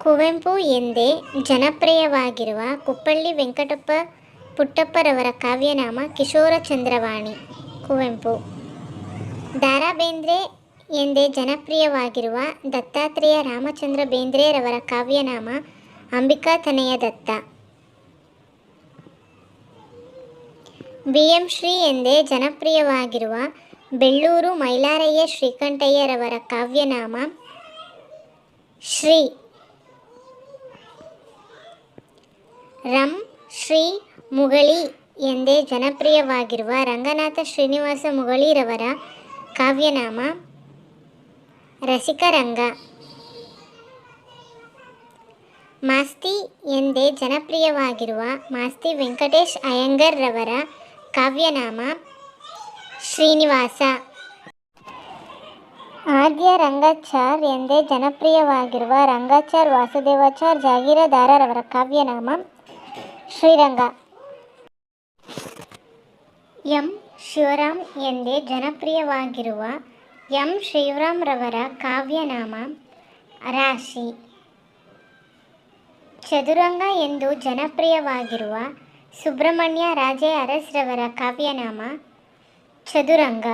ಕುವೆಂಪು ಎಂದೇ ಜನಪ್ರಿಯವಾಗಿರುವ ಕುಪ್ಪಳ್ಳಿ ವೆಂಕಟಪ್ಪ ಪುಟ್ಟಪ್ಪರವರ ಕಾವ್ಯನಾಮ ಕಿಶೋರ ಚಂದ್ರವಾಣಿ, ಕುವೆಂಪು. ದಾರಾ ಬೇಂದ್ರೆ ಎಂದೇ ಜನಪ್ರಿಯವಾಗಿರುವ ದತ್ತಾತ್ರೇಯ ರಾಮಚಂದ್ರ ಬೇಂದ್ರೆರವರ ಕಾವ್ಯನಾಮ ಅಂಬಿಕಾತನಯ ದತ್ತ. ಬಿ ಎಂ ಶ್ರೀ ಎಂದೇ ಜನಪ್ರಿಯವಾಗಿರುವ ಬೆಳ್ಳೂರು ಮೈಲಾರಯ್ಯ ಶ್ರೀಕಂಠಯ್ಯರವರ ಕಾವ್ಯನಾಮ ಶ್ರೀ ರಂ ಶ್ರೀ ಮುಗಳಿ ಎಂದೇ ಜನಪ್ರಿಯವಾಗಿರುವ ರಂಗನಾಥ ಶ್ರೀನಿವಾಸ ಮುಗಳಿರವರ ಕಾವ್ಯನಾಮ ರಸಿಕರಂಗ ಮಾಸ್ತಿ ಎಂದೇ ಜನಪ್ರಿಯವಾಗಿರುವ ಮಾಸ್ತಿ ವೆಂಕಟೇಶ್ ಅಯ್ಯಂಗರ್ರವರ ಕಾವ್ಯನಾಮ ಶ್ರೀನಿವಾಸ. ಆದ್ಯ ರಂಗಾಚಾರ್ ಎಂದೇ ಜನಪ್ರಿಯವಾಗಿರುವ ರಂಗಾಚಾರ್ ವಾಸುದೇವಾಚಾರ್ ಜಾಗೀರದಾರರವರ ಕಾವ್ಯನಾಮ ಶ್ರೀರಂಗ. ಎಂ. ಶಿವರಾಮ್ ಎಂದೇ ಜನಪ್ರಿಯವಾಗಿರುವ ಎಂ. ಶಿವರಾಮ್ರವರ ಕಾವ್ಯನಾಮ ರಾಶಿ. ಚದುರಂಗ ಎಂದು ಜನಪ್ರಿಯವಾಗಿರುವ ಸುಬ್ರಹ್ಮಣ್ಯ ರಾಜೇ ಅರಸ್ರವರ ಕಾವ್ಯನಾಮ ಚದುರಂಗ.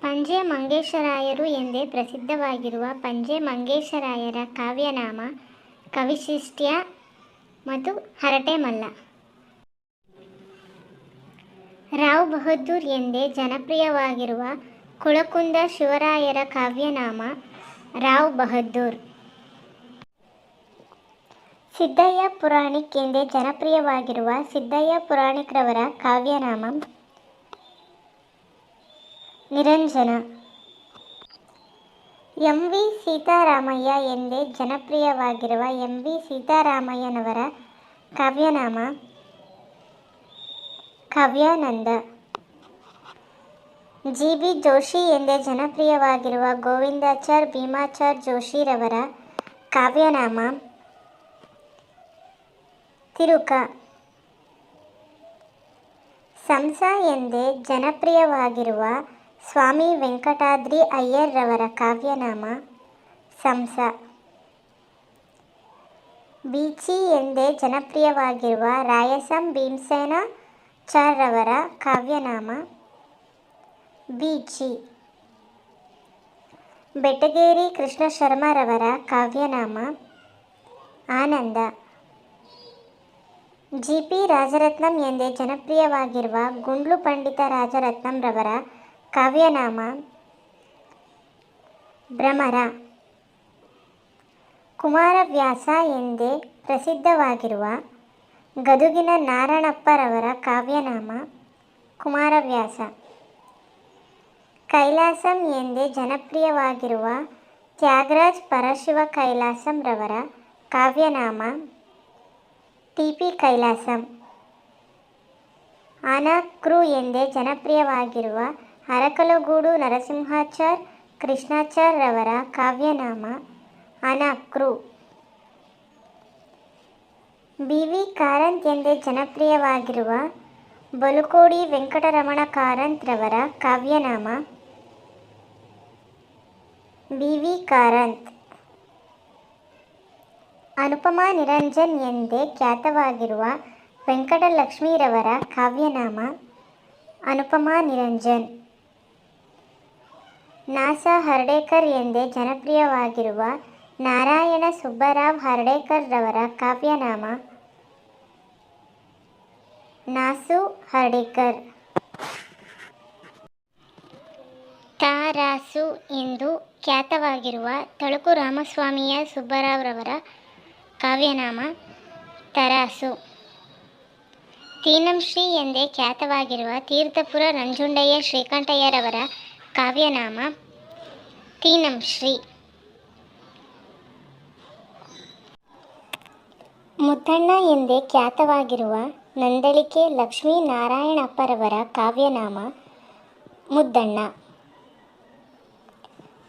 ಪಂಜೆ ಮಂಗೇಶರಾಯರು ಎಂದೇ ಪ್ರಸಿದ್ಧವಾಗಿರುವ ಪಂಜೆ ಮಂಗೇಶರಾಯರ ಕಾವ್ಯನಾಮ ಕವಿಶಿಷ್ಟ್ಯ ಮತ್ತು ಹರಟೆ ಮಲ್ಲ. ರಾವ್ ಬಹದ್ದೂರ್ ಎಂದೇ ಜನಪ್ರಿಯವಾಗಿರುವ ಕುಳಕುಂದ ಶಿವರಾಯರ ಕಾವ್ಯನಾಮ ರಾವ್ ಬಹದ್ದೂರ್. ಸಿದ್ದಯ್ಯ ಪುರಾಣಿಕ್ ಎಂದೇ ಜನಪ್ರಿಯವಾಗಿರುವ ಸಿದ್ದಯ್ಯ ಪುರಾಣಿಕ್ರವರ ಕಾವ್ಯನಾಮ ನಿರಂಜನ. ಎಂ ವಿ ಸೀತಾರಾಮಯ್ಯ ಎಂದೇ ಜನಪ್ರಿಯವಾಗಿರುವ ಎಂ ವಿ ಸೀತಾರಾಮಯ್ಯನವರ ಕಾವ್ಯನಾಮ ಕಾವ್ಯಾನಂದ. ಜಿ ಬಿ ಜೋಶಿ ಎಂದೇ ಜನಪ್ರಿಯವಾಗಿರುವ ಗೋವಿಂದಾಚಾರ್ ಭೀಮಾಚಾರ್ ಜೋಶಿರವರ ಕಾವ್ಯನಾಮ ತಿರುಕ. ಸಂಸ ಎಂದೇ ಜನಪ್ರಿಯವಾಗಿರುವ ಸ್ವಾಮಿ ವೆಂಕಟಾದ್ರಿ ಅಯ್ಯರ್ರವರ ಕಾವ್ಯನಾಮ ಸಂಸ. ಬೀಚಿ ಎಂದೇ ಜನಪ್ರಿಯವಾಗಿರುವ ರಾಯಸಂ ಭೀಮಸೇನ ಚಾರ್ರವರ ಕಾವ್ಯನಾಮ ಬೀಚಿ. ಬೆಟಗೇರಿ ಕೃಷ್ಣ ಶರ್ಮರವರ ಕಾವ್ಯನಾಮ ಆನಂದ. ಜಿ ಪಿ ರಾಜರತ್ನಂ ಎಂದೇ ಜನಪ್ರಿಯವಾಗಿರುವ ಗುಂಡ್ಲು ಪಂಡಿತ ರಾಜರತ್ನಂರವರ ಕಾವ್ಯನಾಮ ಭ್ರಮರ ಕುಮಾರವ್ಯಾಸ ಎಂದೇ ಪ್ರಸಿದ್ಧವಾಗಿರುವ ಗದುಗಿನ ನಾರಣಪ್ಪರವರ ಕಾವ್ಯನಾಮ ಕುಮಾರವ್ಯಾಸ ಕೈಲಾಸಂ ಎಂದೇ ಜನಪ್ರಿಯವಾಗಿರುವ ತ್ಯಾಗರಾಜ್ ಪರಶಿವ ಕೈಲಾಸಂರವರ ಕಾವ್ಯನಾಮ ಟಿ ಪಿ ಕೈಲಾಸಂ. ಅನಕ್ರು ಎಂದೇ ಜನಪ್ರಿಯವಾಗಿರುವ ಅರಕಲಗೂಡು ನರಸಿಂಹಾಚಾರ್, ಕೃಷ್ಣಾಚಾರ್ ರವರ ಕಾವ್ಯನಾಮ, ಅನಕ್ರು. ಬಿ ವಿ ಕಾರಂತ್ ಎಂದೇ ಜನಪ್ರಿಯವಾಗಿರುವ ಬಲುಕೋಡಿ ವೆಂಕಟರಮಣ ಕಾರಂತ್ ರವರ ಕಾವ್ಯನಾಮ ಬಿ ವಿ ಕಾರಂತ್. ಅನುಪಮಾ ನಿರಂಜನ್ ಎಂದೇ ಖ್ಯಾತವಾಗಿರುವ ವೆಂಕಟಲಕ್ಷ್ಮೀರವರ ಕಾವ್ಯನಾಮ ಅನುಪಮಾ ನಿರಂಜನ್. ನಾಸ ಹರ್ಡೇಕರ್ ಎಂದೇ ಜನಪ್ರಿಯವಾಗಿರುವ ನಾರಾಯಣ ಸುಬ್ಬರಾವ್ ಹರ್ಡೇಕರ್ ರವರ ಕಾವ್ಯನಾಮ ನಾಸು ಹರ್ಡೇಕರ್. ತಾರಾಸು ಎಂದು ಖ್ಯಾತವಾಗಿರುವ ತಳುಕು ರಾಮಸ್ವಾಮಿಯ ಸುಬ್ಬರಾವ್ರವರ ಕಾವ್ಯನಾಮ ತರಾಸು. ತೀನಂಶ್ರೀ ಎಂದೇ ಖ್ಯಾತವಾಗಿರುವ ತೀರ್ಥಪುರ ರಂಜುಂಡಯ್ಯ ಶ್ರೀಕಂಠಯ್ಯರವರ ಕಾವ್ಯನಾಮ ತೀನಂಶ್ರೀ ಮುದ್ದಣ್ಣ ಎಂದೇ ಖ್ಯಾತವಾಗಿರುವ ನಂದಳಿಕೆ ಲಕ್ಷ್ಮೀನಾರಾಯಣಪ್ಪರವರ ಕಾವ್ಯನಾಮ ಮುದ್ದಣ್ಣ.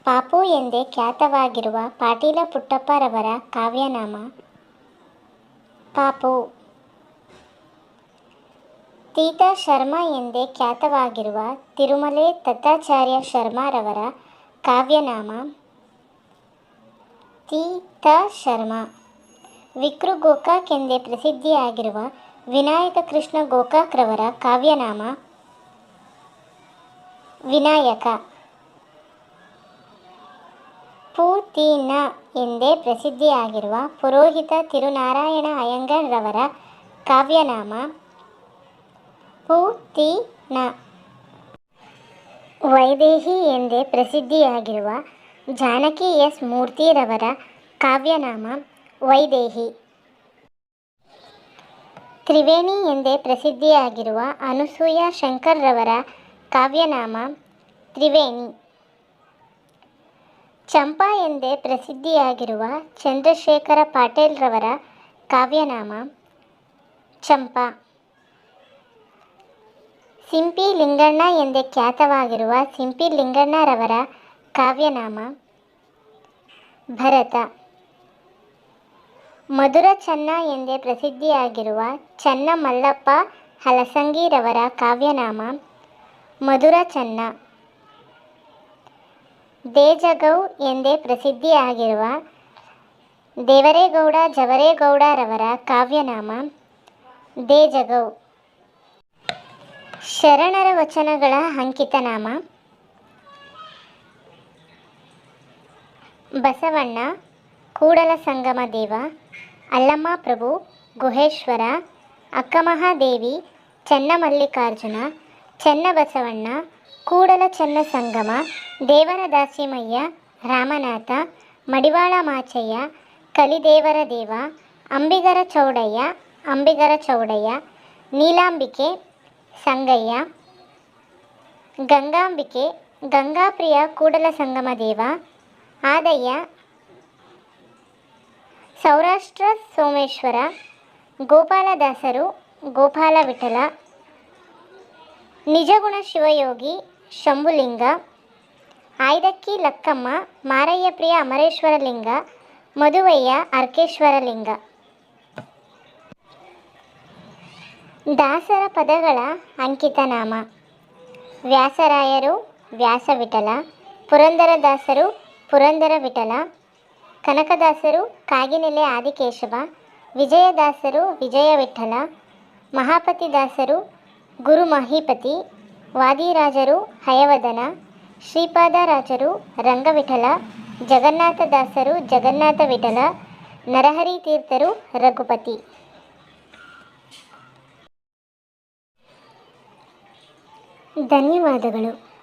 ಪಾಪು ಎಂದೇ ಖ್ಯಾತವಾಗಿರುವ ಪಾಟೀಲ ಪುಟ್ಟಪ್ಪರವರ ಕಾವ್ಯನಾಮ ಪಾಪು. ತೀತಾ ಶರ್ಮಾ ಎಂದೇ ಖ್ಯಾತವಾಗಿರುವ ತಿರುಮಲೆ ದತ್ತಾಚಾರ್ಯ ಶರ್ಮಾರವರ ಕಾವ್ಯನಾಮ ತೀತಾ ಶರ್ಮಾ. ವಿಕ್ರು ಗೋಕಾಕ್ ಎಂದೇ ಪ್ರಸಿದ್ಧಿಯಾಗಿರುವ ವಿನಾಯಕ ಕೃಷ್ಣ ಗೋಕಾಕ್ರವರ ಕಾವ್ಯನಾಮ ವಿನಾಯಕ. ಪೂತೀನ ಎಂದೇ ಪ್ರಸಿದ್ಧಿಯಾಗಿರುವ ಪುರೋಹಿತ ತಿರುನಾರಾಯಣ ಅಯ್ಯಂಗಾರ್ರವರ ಕಾವ್ಯನಾಮ ಪೂತಿನ ವೈದೇಹಿ ಎಂದೇ ಪ್ರಸಿದ್ಧಿಯಾಗಿರುವ ಜಾನಕಿ ಎಸ್ ಮೂರ್ತಿರವರ ಕಾವ್ಯನಾಮ ವೈದೇಹಿ. ತ್ರಿವೇಣಿ ಎಂದೇ ಪ್ರಸಿದ್ಧಿಯಾಗಿರುವ ಅನುಸೂಯ ಶಂಕರ್ರವರ ಕಾವ್ಯನಾಮ ತ್ರಿವೇಣಿ. ಚಂಪಾ ಎಂದೇ ಪ್ರಸಿದ್ಧಿಯಾಗಿರುವ ಚಂದ್ರಶೇಖರ ಪಾಟೀಲ್ರವರ ಕಾವ್ಯನಾಮ ಚಂಪಾ. ಸಿಂಪಿ ಲಿಂಗಣ್ಣ ಎಂದೇ ಖ್ಯಾತವಾಗಿರುವ ಸಿಂಪಿ ಲಿಂಗಣ್ಣರವರ ಕಾವ್ಯನಾಮ ಭರತ. ಮಧುರ ಚನ್ನ ಎಂದೇ ಪ್ರಸಿದ್ಧಿಯಾಗಿರುವ ಚನ್ನ ಮಲ್ಲಪ್ಪ ಹಲಸಂಗಿರವರ ಕಾವ್ಯನಾಮ ಮಧುರ ಚನ್ನ. ದೇಜಗೌ ಎಂದೇ ಪ್ರಸಿದ್ಧಿಯಾಗಿರುವ ದೇವರೇಗೌಡ ಜವರೇಗೌಡರವರ ಕಾವ್ಯನಾಮ ದೇಜಗೌ. ಶರಣರ ವಚನಗಳ ಅಂಕಿತನಾಮ. ಬಸವಣ್ಣ, ಕೂಡಲ ಸಂಗಮ ದೇವ, ಅಲ್ಲಮ್ಮ ಪ್ರಭು, ಗುಹೇಶ್ವರ, ಅಕ್ಕಮಹಾದೇವಿ ಚನ್ನಮಲ್ಲಿಕಾರ್ಜುನ ಚನ್ನಬಸವಣ್ಣ ಕೂಡಲ ಚನ್ನ ಸಂಗಮ, ದೇವರ ದಾಸಿಮಯ್ಯ, ರಾಮನಾಥ, ಮಡಿವಾಳ ಮಾಚಯ್ಯ, ಕಲಿದೇವರ ದೇವ, ಅಂಬಿಗರ ಚೌಡಯ್ಯ ಅಂಬಿಗರ ಚೌಡಯ್ಯ, ನೀಲಾಂಬಿಕೆ ಸಂಗಯ್ಯ. ಗಂಗಾಂಬಿಕೆ, ಗಂಗಾಪ್ರಿಯ ಕೂಡಲ ಸಂಗಮ ದೇವ. ಆದಯ್ಯ, ಸೌರಾಷ್ಟ್ರ ಸೋಮೇಶ್ವರ, ಗೋಪಾಲದಾಸರು, ಗೋಪಾಲ ವಿಠಲ, ನಿಜಗುಣ ಶಿವಯೋಗಿ, ಶಂಭುಲಿಂಗ, ಆಯ್ದಕ್ಕಿ ಲಕ್ಕಮ್ಮ, ಮಾರಯ್ಯ ಪ್ರಿಯ ಅಮರೇಶ್ವರಲಿಂಗ ಮಧುವಯ್ಯ ಅರ್ಕೇಶ್ವರಲಿಂಗ. ದಾಸರ ಪದಗಳ ಅಂಕಿತನಾಮ. ವ್ಯಾಸರಾಯರು ವ್ಯಾಸವಿಠಲ ಪುರಂದರದಾಸರು ಪುರಂದರ ವಿಠಲ, ಕನಕದಾಸರು ಕಾಗಿನೆಲೆ ಆದಿಕೇಶವ, ವಿಜಯದಾಸರು ವಿಜಯ ವಿಠಲ ಮಹಾಪತಿದಾಸರು ಗುರು ಮಹಿಪತಿ ವಾದಿರಾಜರು ಹಯವದನ, ಶ್ರೀಪಾದರಾಜರು ರಂಗವಿಠಲ ಜಗನ್ನಾಥದಾಸರು ಜಗನ್ನಾಥ ವಿಠಲ ನರಹರಿ ತೀರ್ಥರು ರಘುಪತಿ. ಧನ್ಯವಾದಗಳು.